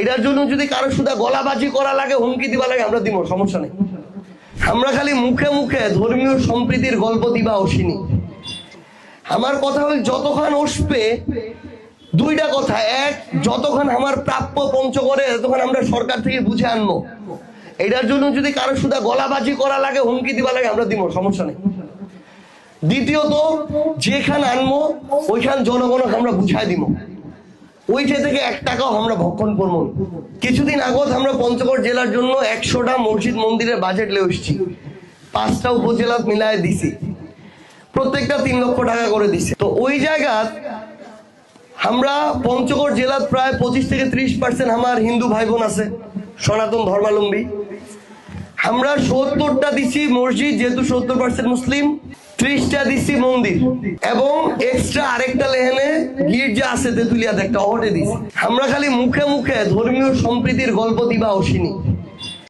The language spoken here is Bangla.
এটার জন্য যদি কারও সুদা গলাবাজি করা লাগে, হুমকি দিবা লাগে, আমরা দিব, সমস্যা নেই। আমরা খালি মুখে মুখে ধর্মীয় সম্প্রীতির গল্প দিবা অসিনি আমার কথা হল যতক্ষণ আসবে দুইটা কথা। এক যতক্ষণ আমার প্রাপ্য পঞ্চগড়ে ততক্ষণ আমরা সরকার থেকে বুঝে আনব। এটার জন্য যদি কারও সুদা গলাবাজি করা লাগে, হুমকি দিবা লাগে, আমরা দিব, সমস্যা নেই। দ্বিতীয়ত, যেখান আনব, ওইখান জনগণকে আমরা বুঝাই দিব। ওইটা থেকে এক টাকাও আমরা ভক্ষণ করব কিছুদিন আগত আমরা পঞ্চগড় জেলার জন্য একশোটা মসজিদ মন্দিরের বাজেট লে এসছি। পাঁচটা উপজেলা মিলায় দিছি। প্রত্যেকটা তিন লক্ষ টাকা করে দিছে। তো ওই জায়গা আমরা পঞ্চগড় জেলার প্রায় পঁচিশ থেকে ত্রিশ পার্সেন্ট আমার হিন্দু ভাই বোন আছে, সনাতন ধর্মাবলম্বী আমরা সত্তরটা দিছি মসজিদ, যেহেতু সত্তর পার্সেন্ট মুসলিম, ত্রিশটা দিছি মন্দির। এবং এক্সট্রা আরেকটা লেহেনে গির্জা আছে তেতুলিয়াতে একটা অহটে দিস আমরা খালি মুখে মুখে ধর্মীয় সম্প্রীতির গল্প দিবা অসিনি